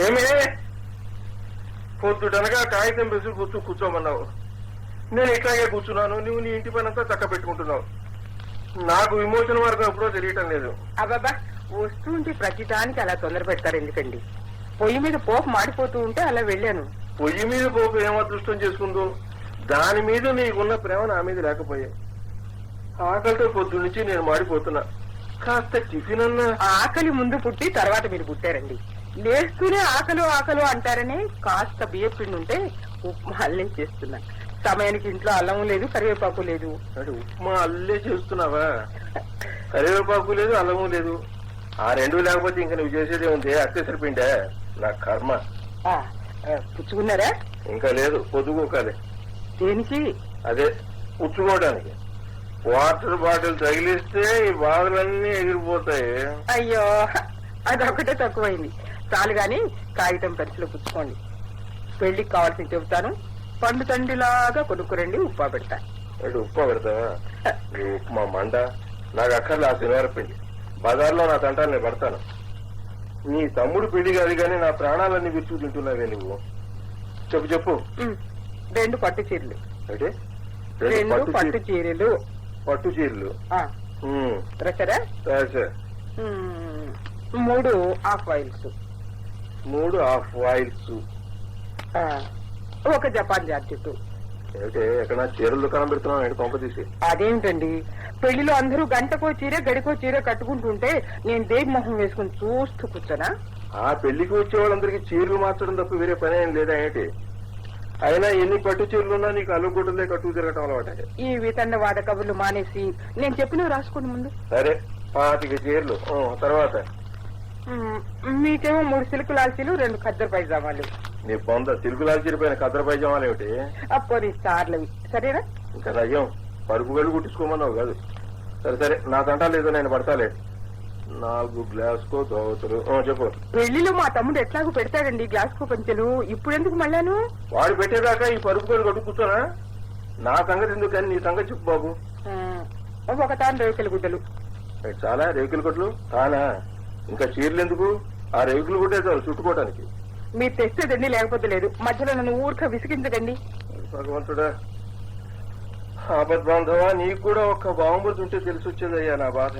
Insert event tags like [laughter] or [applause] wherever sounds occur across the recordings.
ఏమే? పొద్దుటనగా కాగితం పెసి కూర్చో కూర్చోమన్నావు. నేను ఇట్లాగే కూర్చున్నాను నువ్వు నీ ఇంటి పని అంతా చక్క పెట్టుకుంటున్నావు. నాకు విమోచన మార్గం ఎప్పుడో తెలియటం లేదు. అబ్బాబా వస్తుంటే ప్రతిదానికి అలా తొందర పెడతారు ఎందుకండి? పొయ్యి మీద పోపు మాడిపోతూ ఉంటే అలా వెళ్ళాను. పొయ్యి మీద పోపు ఏం అదృష్టం చేసుకుందో? దాని మీద నీకున్న ప్రేమ నా మీద లేకపోయా. ఆకలితో పొద్దు నుంచి నేను మాడిపోతున్నా. కాస్త టిఫిన్ అన్నా. ఆకలి ముందు పుట్టి తర్వాత మీరు పుట్టారండి. లేస్తూనే ఆకలు ఆకలు అంటారని కాస్త బియ్య పిండి ఉంటే ఉప్మా అల్లే చేస్తున్నా. సమయానికి ఇంట్లో అల్లం లేదు కరివేపాకు లేదు. ఉప్మా అల్లే చేస్తున్నావా? కరివేపాకు లేదు అల్లము లేదు. ఆ రెండు లేకపోతే ఇంకా నువ్వు చేసేదే ఉంది అత్యసరి పిండే? నా కర్మ. పుచ్చుకున్నారా? ఇంకా లేదు పొద్దుకోకాలి దేనికి? అదే పుచ్చుకోవడానికి. వాటర్ బాటిల్ తగిలిస్తే ఈ బాధలన్నీ ఎగిరిపోతాయి. అయ్యో అదొకటే తక్కువైంది. చాలు గాని కాగితం పెన్సిల్ పుచ్చుకోండి పెళ్ళికి కావాల్సింది చెబుతాను. పండు తండ్రిలాగా కొనుక్కురండి ఉప్పా పెడతా. అంటే ఉప్మా పెడతావా? ఉప్మా మండ నాకు అక్కర్లే ఆ శనివారం పిండి బజార్లో నా తంటాలు నేను పడతాను. నీ తమ్ముడు పెళ్ళి కాదు కానీ నా ప్రాణాలన్నీ విరుచు తింటున్నావే నువ్వు. చెప్పు చెప్పు. ఉమ్, రెండు పట్టు చీరలు. అంటే రెండు పట్టు పట్టు చీర- చీరలు. పట్టు చీరలు. రసరా మూడు హాఫ్ ఆయిల్స్ మూడు హాఫ్ ఆయిల్స్ ఆ, ఒక జపాన్ జాకెట్ ఎక్కడ చీరల దుకాణం పెడుతున్నావు? ఏంటి పంప తీసి? అదేమిటండి పెళ్ళిలో అందరూ గంటకో చీర గడికో చీర కట్టుకుంటుంటే నేను దేవి మొహం వేసుకుని చూస్తూ కూర్చోనా? ఆ పెళ్ళికి వచ్చే వాళ్ళందరికీ చీరలు మార్చడం తప్ప వేరే పని ఏం లేదా ఏంటి? అయినా ఎన్ని పట్టు చీరలు ఉన్నా నీకు అల్లుగుడ్డలే కట్టుకు తిరగటం అలవాటే. ఈ వితండ వాద కబుర్లు మానేసి నేను చెప్పినవి రాసుకోండి ముందు. సరే పాతిక చీరలు. ఆ, తర్వాత? మీకేమో మూడు సిల్క్ లాల్చీలు రెండు ఖద్దరు పైజామాలు. నీ బొంద సిల్కులాల్ చీరిపోయిన కద్దర పైజామాలు ఏమిటి? అప్పోని స్టార్లవి సరేనా? ఇంకా నయ్యం పరుపు గళ్ళు కుట్టించుకోమన్నావు కాదు. సరే సరే నా తంటా లేదో నేను పడతాలే. నాలుగు గ్లాస్కో దోవతులు ఆ, చెప్పు. పెళ్ళిలో మా తమ్ముడు ఎట్లాగో పెడతాడండి గ్లాస్ కో పంచెలు? ఇప్పుడు ఎందుకు మళ్ళాను? వాడు పెట్టేదాకా ఈ పరుపు గళ్ళు కట్టు కూర్చోనా? నా సంగతి ఎందుకు కానీ నీ సంగతి చెప్పు బాబు. ఒక తాను రేవుకల గుడ్డలు. చాలా రేకులు కొట్లు? తానా? ఇంకా చీరలు ఎందుకు? ఆ రేకులు కొట్టే చాలు చుట్టుకోవడానికి మీరు తెస్తేదండి లేకపోతే లేదు. మధ్యలో నన్ను ఊరిక విసిగించకండి. భగవంతుడా ఆపద్బాంధవా నీకు కూడా ఒక్క బాంబులు ఉంటే తెలిసి వచ్చేదయ్యా నా బాధ.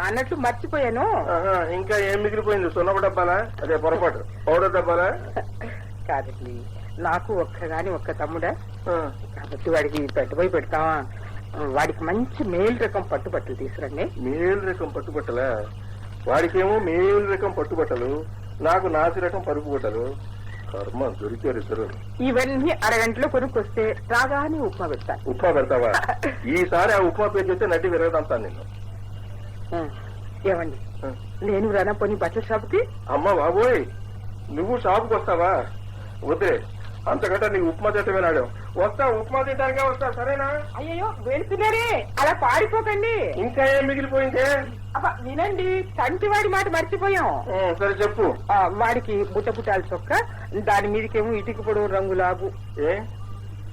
అన్నట్లు మర్చిపోయాను. ఇంకా ఏం మిగిలిపోయింది? సున్నప డబ్బాలా? అదే పొరపాటు. పౌడర్ డబ్బాలా? కాదండి నాకు ఒక్కగాని ఒక్క తమ్ముడా. కాబట్టి వాడికి పెట్టుబడి పెడతావా వాడికి మంచి మేలు రకం పట్టుబట్టలు తీసుకురండి. మేలు రకం పట్టుబట్టలా? వాడికేమో మేలు రకం పట్టుబట్టలు నాకు నాసి రకం పరుపు బట్టలు. కర్మ దొరికారు ఇద్దరు. ఇవన్నీ అరగంటలో కొనుక్కొస్తే రాగానే ఉప్మా పెడతాను. ఉప్మా పెడతావా? [laughs] ఈసారి ఆ ఉప్మా పేరు చెప్తే నడ్డి విరగదంతాను నిన్ను ఆ, ఏమండి. నేను రానా పోనీ బట్టల షాప్కి? అమ్మ బాబోయ్ నువ్వు షాపుకి వస్తావా? వద్దే అంతకంటే నీ ఉప్మా తింటమే నాడు. వస్తా ఉప్మా తింటానికే వస్తా సరేనా? అయ్యో వెళ్తున్నారే అలా పారిపోకండి. ఇంకా ఏం మిగిలిపోయిందే? అబ్బా వినండి చంటివాడి మాట మర్చిపోయాం. సరే చెప్పు. వాడికి బుట్ట బుట్టాల చొక్క దాని మీదకేమో ఇటుక పొడవు రంగు లాగు ఏ?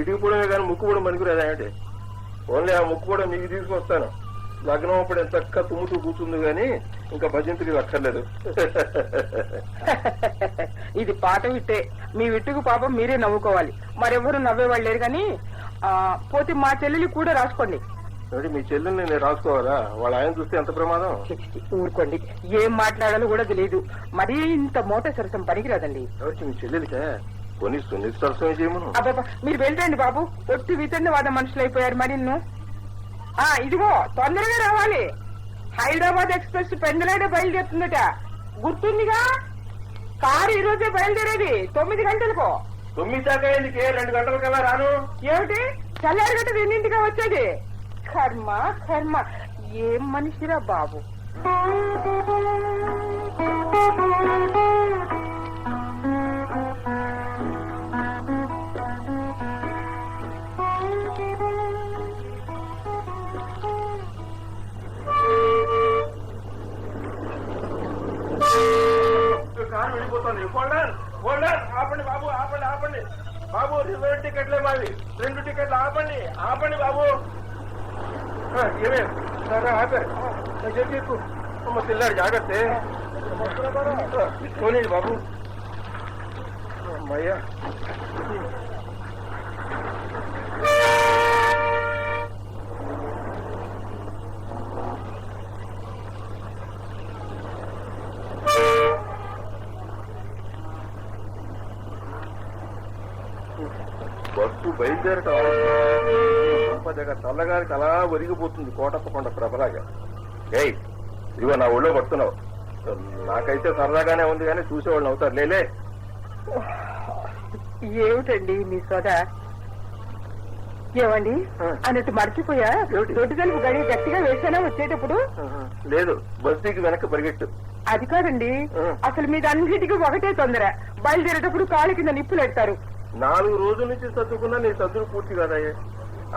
ఇటుకు కూడా కానీ ముక్కు కూడా మనుకురాదా ఏంటి? ఓన్లీ ఆ ముక్కు కూడా మీకు తీసుకొస్తాను. లగ్నం అప్పుడు ఎంత చక్క తుమ్ముతూ కూర్చుంది కానీ ఇంకా భజంతులు అక్కర్లేదు. [laughs] ఇది పాత విట్టే. మీ విట్టుకు పాపం మీరే నవ్వుకోవాలి. మరెవరు నవ్వేవాళ్ళు లేరు కానీ పోతే మా చెల్లెలి కూడా రాసుకోండి. మరి మీ చెల్లెల్ని నేను రాసుకోవాలా? వాళ్ళ ఆయన చూస్తే ఎంత ప్రమాదం? ఊరుకోండి. ఏం మాట్లాడాలో కూడా తెలియదు. మరీ ఇంత మోట సరసం పనికిరాదండి. ఎవరికి మీ చెల్లెలికే? కొని సున్నిత సరసం చేయమను. అబ్బాబా మీరు వెళ్ళండి బాబు. ఒట్టి వితండి వాద మనుషులు అయిపోయారు మరి ఆ ఇదిగో తొందరగా రావాలి. హైదరాబాద్ ఎక్స్ప్రెస్ పెందలాడే బయలుదేరుతుందట. గుర్తుందిగా? కారు ఈ రోజే బయలుదేరేది. తొమ్మిది గంటలకు. తొమ్మిది దాకా ఎందుకే? రెండు గంటల కల్లా రాను? ఏమిటి? చల్లారి గంట రెండింటిగా వచ్చేది. కర్మ కర్మ. ఏం మనిషిరా బాబు? టికెట్లే మావి రెండు టికెట్లు ఆపండి ఆపండి బాబు. ఆ, ఏమే? సరే ఆపారు చెప్పు అమ్మ పిల్లాడు జాగ్రత్త. పోనీయండి బాబు. అమ్మయ్యా. బయలుదేరటం సంపదగా చల్లగారికి అలా ఒరిగిపోతుంది కోటప్పకొండ ప్రభలాగా. ఏయ్ ఇదిగో నా ఒళ్ళో పడుతున్నావు. నాకైతే సరదాగానే ఉంది కానీ చూసేవాళ్ళు అవుతారు. లేలే ఏమిటండి మీ సోద ఏమండి. అన్నట్టు మర్చిపోయా? ఏమిటి? దొడ్డు తలుపు గడి గట్టిగా వేసానా వచ్చేటప్పుడు? లేదు బస్ దిగి వెనక్కి పరిగెట్టు. అది కాదండి. అసలు మీద అన్నిటికీ ఒకటే తొందర. బయలుదేరేటప్పుడు కాళ్ళ కింద నిప్పులు ఎడతారు. నాలుగు రోజుల నుంచి సర్దుకున్నా నీ సర్దులు పూర్తి కాదయ్యే.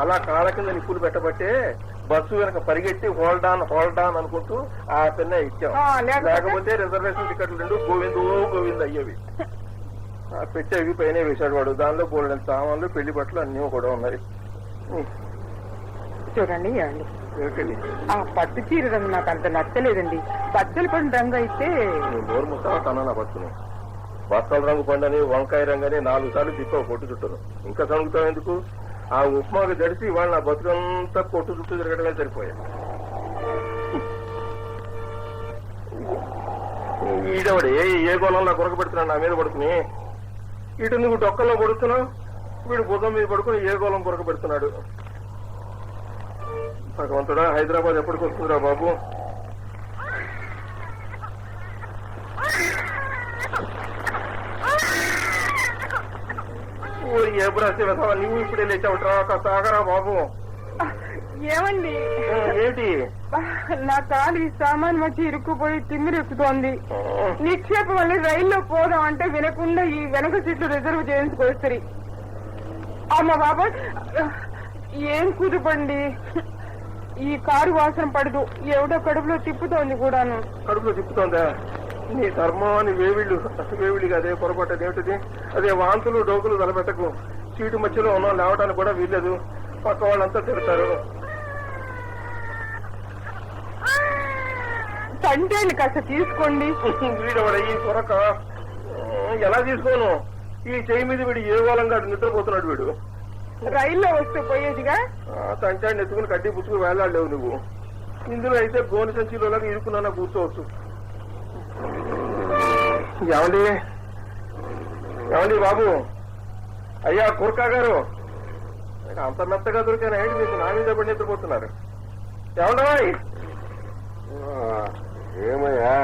అలా కాళ్ళ కింద నిప్పులు పెట్టబట్టే బస్సు వెనక పరిగెట్టి హోల్డ్ ఆన్ హోల్డ్ ఆన్ అనుకుంటూ ఆ పిన్న ఇచ్చాం. లేకపోతే? రిజర్వేషన్ టికెట్లు రెండు గోవిందో గోవింద్ అయ్యేవి. ఆ పెట్టేవి పైన వేశాడు వాడు. దానిలో బోల్డెన్ సామాన్లు పెళ్ళి బట్టలు అన్నీ కూడా ఉన్నాయి. చూడండి ఏమండి? ఆ పట్టు చీర రంగు నాకు అంత నచ్చలేదండి. బద్దలు పడిన రంగు అయితే నోరు ముస్తావా? తన పట్టుకుని? బస్తాల రంగు పండని వంకాయ రంగని నాలుగు సార్లు తిప్పావు కొట్టు చుట్టూను. ఇంకా చదువుతావు ఎందుకు? ఆ ఉప్మాకు జడిసి వాళ్ళు నా బతుకంతా కొట్టు చుట్టూ తిరగడమే సరిపోయా. ఈడవడు? ఏ ఏ గోళంలో కొరక పెడుతున్నాడు? నా మీద పడుకుని ఇటు నువ్వు డొక్కల్లో పడుతున్నావు వీడు బుధం మీద పడుకుని ఏ గోళం కొరక పెడుతున్నాడు? భగవంతుడా హైదరాబాద్ ఎప్పటికి వస్తుందిరా బాబు? బ్రాసి వెధవా నువ్వు ఇప్పుడే లేచావుట్రా కాస్త ఆగరా బాబు. ఏమండి? ఏంటి నా కాలు ఈ సామాన్ వచ్చి ఇరుక్కుపోయి తిమ్మిరి ఎక్కుతోంది. నిక్షేపం వల్ల రైల్లో పోదాం అంటే వినకుండా ఈ వెనక సీట్లు రిజర్వ్ చేయించుకొస్తారు అమ్మ బాబా ఏం కుదుపండి? ఈ కారు వాసన పడదు. ఎవడో కడుపులో తిప్పుతోంది కూడాను. కడుపులో తిప్పుతోందా? నీ ధర్మం అని వేవిళ్ళు వేవిళ్ళు అదే పొరపాటు ఏమిటిది అదే వాంతులు డోకులు తలపెట్టకు. సీటు మధ్యలో ఉన్నాం లేవడానికి కూడా వీల్లేదు. పక్క వాళ్ళంతా తిడతారు. తండ్రిని కాస్త తీసుకోండి. వీడవాడ ఈ కొరక ఎలా తీసుకోను? ఈ చేయి మీద వీడు ఏ గోళంగా నిద్రపోతున్నాడు వీడు? రైల్లో వస్తే పోయేదిగా? తంచాన్ని ఎత్తుకుని కడ్డీ పుచ్చుకుని వేలాడలేవు నువ్వు. ఇందులో అయితే గోని సంచిలోలాగా ఇరుకున్నా కూర్చోవచ్చు. ఏమండి? ఏమండి బాబు? అయ్యా కుర్కా గారు. అంత మెత్తగా దొరికాను ఏంటి మీకు నా మీద పడి నిద్రపోతున్నారు? ఏమండవాయ్ ఏమయ్యా?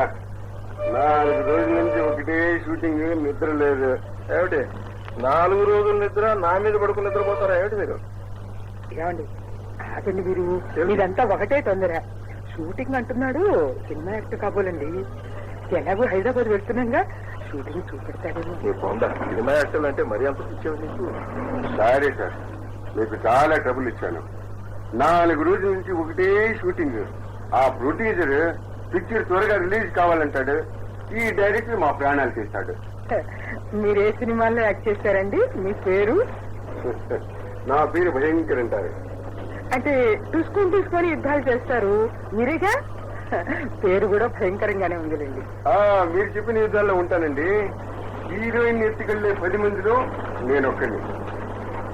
నాలుగు రోజుల నుంచి ఒకటే షూటింగ్ నిద్ర లేదు. ఏమిటి? నాలుగు రోజుల నిద్ర నా మీద పడుకుని నిద్రపోతారా? ఏమిటి మీరు? ఏమండి ఆగండి మీరు. ఇదంతా ఒకటే తొందర. షూటింగ్ అంటున్నాడు సినిమా యాక్టర్ కాబోలండి. ఎలాగో హైదరాబాద్ వెళ్తున్నాగా షూటింగ్ చూపెడతాడేమో నీ సినిమా యాక్టర్లు అంటే మరీ అంత నీకు? సారీ సార్ మీకు చాలా ట్రబుల్ ఇచ్చాను. నాలుగు రోజుల నుంచి ఒకటే షూటింగ్ ఆ ప్రొడ్యూసర్ పిక్చర్ త్వరగా రిలీజ్ కావాలంటాడు. ఈ డైరెక్టర్ మా ప్రాణాలు తీస్తాడు. [laughs] మీరు ఏ సినిమాల్లో యాక్ట్ చేశారండి? మీ పేరు? [laughs] నా పేరు భయంకర్ అంటారు అంటే చూసుకొని చూసుకొని యుద్ధాలు చేస్తారు. మీరేగా? పేరు కూడా భయంకరంగానే ఉందిలేండి. ఆ, మీరు చెప్పిన యుద్ధాల్లో ఉంటానండి. హీరోయిన్ ఎత్తుకెళ్ళే పది మందిలో నేను ఒక్కడిని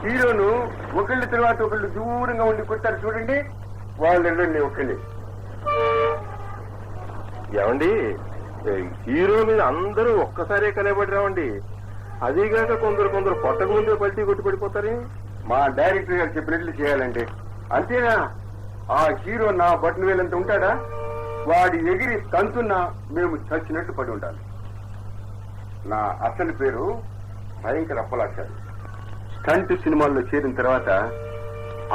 హీరోను ఒకళ్ళ తర్వాత ఒకళ్ళు దూరంగా ఉండి కొట్టారు చూడండి వాళ్ళలో నేను ఒక్కడిని. ఏమండి? హీరో మీద అందరూ ఒక్కసారే కలబడిరామండి అదీగాక కొందరు కొందరు కొట్టక ముందే పల్టీ కొట్టి పడిపోతారే? మా డైరెక్టర్ గారు చెప్పినట్లు చేయాలండి. అంతేనా? ఆ హీరో నా బటన్ వేలంత ఉంటాడా? వాడి ఎగిరి తంతున్నా మేము చచ్చినట్టు పడి ఉండాలి. నా అసలు పేరు భయంకర అప్పలాచారి. స్టంట్ సినిమాల్లో చేరిన తర్వాత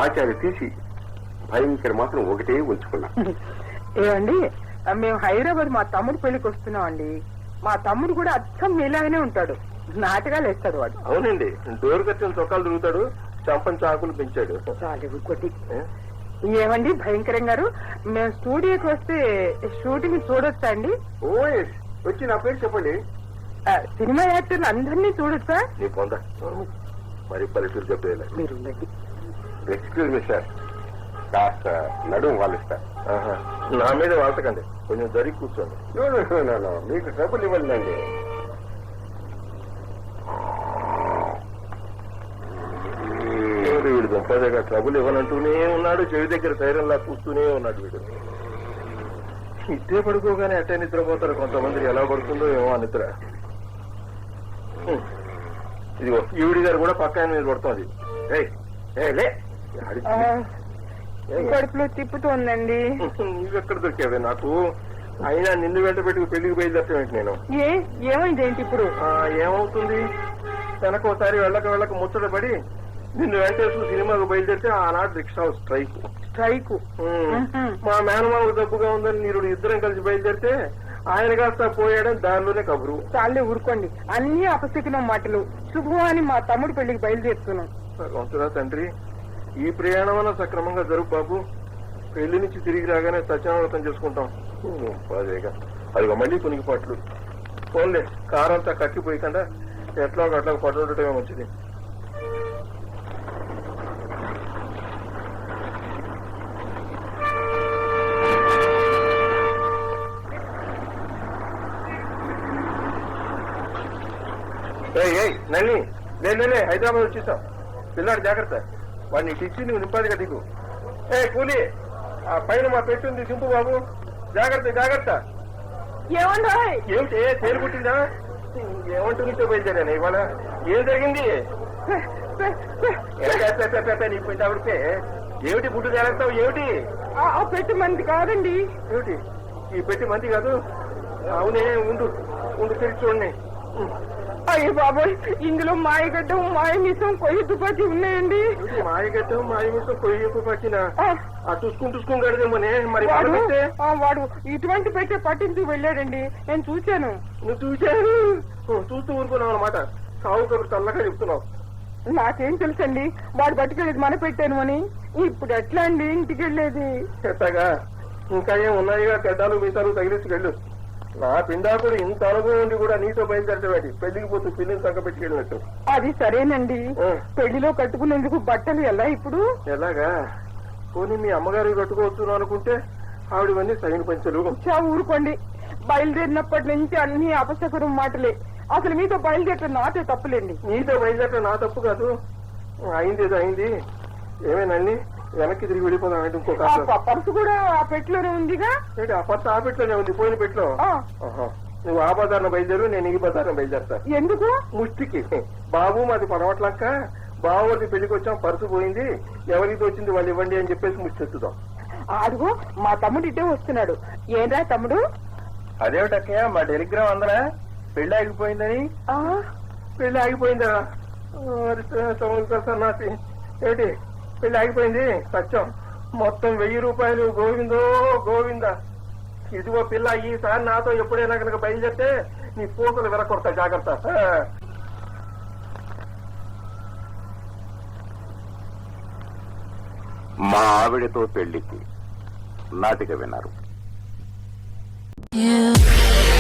ఆచార్య తీసి భయంకర మాత్రం ఒకటే ఉంచుకున్నా. [laughs] ఏమండి మేము హైదరాబాద్ మా తమ్ముడు పెళ్ళికి వస్తున్నామండి. మా తమ్ముడు కూడా అచ్చం మీలాగానే ఉంటాడు. నాటకాలు వేస్తాడు వాడు. అవునండి డోర్ కట్టిన చొక్కాలు తిరుగుతాడు చంపని చాకులు పెంచాడు. చాలు కొద్ది? ఏమండి భయంకరం గారు? మేము స్టూడియోకి వస్తే షూటింగ్ చూడొచ్చా అండి? ఓ వచ్చి నా పేరు చెప్పండి. ఆ, సినిమా యాక్టర్లు అందరినీ చూడొచ్చా? నీ పొంద మరి పల్లెటూరు చెప్పేలా మీరు ఎక్స్క్యూజ్ మీ సార్ కాస్త నడుము వాళ్ళిస్తా ఆహా. నా మీద వాళ్తకండి కొంచెం జరిగి కూర్చోండి. మీకు ట్రబుల్ ఇవ్వండి దుంపదగా ట్రబుల్ ఇవ్వనంటూనే ఉన్నాడు చెవి దగ్గర సైరన్లా కూస్తూనే ఉన్నాడు వీడు. ఇట్టే పడుకోగానే అట్టే నిద్రపోతారు కొంతమంది. ఎలా పడుతుందో ఏమో నిద్ర. ఇదిగో ఈవిడి గారు కూడా పక్క మీద పడుతుంది. కడుపులో తిప్పుతోందండి. నువ్వెక్కడ దొరికావే నాకు? అయినా నిన్ను వెంట పెట్టుకు పెళ్ళికి బయలుదేరటం నేను? ఏ ఏమైంది ఏంటి ఇప్పుడు ఏమవుతుంది? వెనకోసారి వెళ్ళక వెళ్ళక ముచ్చట పడి నిన్ను వెంటేసు సినిమాకు బయలుదేరితే ఆనాడు రిక్షా స్ట్రైక్. స్ట్రైక్. మా మేనమామ డబ్బుగా ఉందని మీరు ఇద్దరం కలిసి బయలుదేరితే ఆయన కాస్త పోయాడని దానిలోనే కబురు. చాలే ఊరుకోండి. అన్ని అపశకునం మాటలు. శుభమని మా తమ్ముడు పెళ్ళికి బయలుదేరుతున్నాం. తండ్రి ఈ ప్రయాణం సక్రమంగా జరుగు బాబు. పెళ్ళి నుంచి తిరిగి రాగానే సత్యానవ్రతం చేసుకుంటాం. అదేగా అదిగో మళ్ళీ పునిగిపాట్లు పోన్లే కారంతా కక్కిపోయకుండా ఎట్లా అట్లా పట్టు ఉండటమే మంచిది. నల్లి లే హైదరాబాద్ వచ్చేసాం. పిల్లాడు జాగ్రత్త. వాడిని ఇచ్చి నువ్వు నింపాదిగా దిగు. ఏ కూలి ఆ పైన మా పెట్టుంది సింపు బాబు. జాగ్రత్త జాగ్రత్త. ఏమిటి ఏ తేలు పుట్టిందా ఏమంటుందో బయలుదేరాను ఇవాళ? ఏం జరిగింది? ఏ, పే, పే, పే, పే, పే, నీ పోయి ఆవిడకే ఏమిటి పుట్టు తేలేస్తావు? ఏమిటి? ఆ పెట్టి మంది కాదండి. ఏమిటి? ఈ పెట్టి మంది కాదు. అవునే ఉండు ఉండు తెరిచి చూడండి. అయ్యో బాబోయ్ ఇందులో మాయగడ్డం మాయ మిసం కొయ్యి తుపాకి ఉన్నాయండి. మాయగట్టం మాయమిసం ఆ, ఆ టుసుకుని గడిదేమోనే మరి వాడు వాడు ఇటువంటి పెట్టే పట్టించుకు వెళ్ళాడండి. నేను చూశాను. నువ్వు చూశాను చూస్తూ ఊరుకున్నావు అనమాట సావు కబురు చల్లగా చెప్తున్నావు. నాకేం తెలుసండి వాడు పట్టుకెళ్ళేది మన పెట్టాను అని. ఇప్పుడు ఎట్లా అండి ఇంటికి వెళ్ళేది? ఎట్టగా ఇంకా ఏం ఉన్నాయిగా గడ్డాలు మీసాలు తగిలించి వెళ్ళు. నా పిండాకుడు ఇంత అనుభవం ఉండి కూడా నీతో బయలుదేరటమేంటి పెళ్ళికి పోతూ పిల్లిని సంగ పెట్టుకెళ్ళినట్టు అది సరేనండి. పెళ్ళిలో కట్టుకునేందుకు బట్టలు ఎలా ఇప్పుడు? ఎలాగా? పోనీ మీ అమ్మగారు కట్టుకోవచ్చు అనుకుంటే ఆవిడవన్నీ సైన్ పంచలు. చా ఊరుకోండి. బయలుదేరినప్పటి నుంచి అన్ని అపశకురం మాటలే. అసలు మీతో బయలుదేరటం నాటే తప్పులేండి. నీతో బయలుదేరటం నా తప్పు కాదు. అయింది. ఏదో అయింది ఏమేనండి వెనక్కి తిరిగి వెళ్ళిపోదాం అంటే ఇంకో ఆ పర్సు కూడా ఆ పెట్టిలోనే ఉందిగా? ఏంటి ఆ పర్స్ ఆ పెట్లోనే ఉంది పోయిన పెట్లో? ఆ, ఆహా. నువ్వు ఆ బజార్న బయలుదేరు నేను ఈ బజార్న బయలుదేరతా. ఎందుకు? ముష్టికి. బాబు మాది పడవట్లక్క బావది పెళ్ళికి వచ్చాం పర్సు పోయింది. ఎవరికి వచ్చింది వాళ్ళు ఇవ్వండి అని చెప్పేసి ముష్టెత్తుదాం అదిగో మా తమ్ముడు ఇటే వస్తున్నాడు. ఏంరా తమ్ముడు? అదేమిటక్కయ్య మా టెలిగ్రామ్ అందరా? పెళ్ళి ఆగిపోయిందని? ఆ, పెళ్ళి ఆగిపోయిందా? సన్నాసి ఏంటి? పెళ్ళి ఆగిపోయింది. సత్యం. మొత్తం వెయ్యి రూపాయలు. గోవిందో గోవిందా. ఇదిగో పిల్ల ఈసారి నాతో ఎప్పుడైనా కనుక బయలుదేరితే నీ పూసలు విరకొడతా జాగ్రత్త. మా ఆవిడతో పెళ్ళికి నాటిక విన్నారు. Yeah.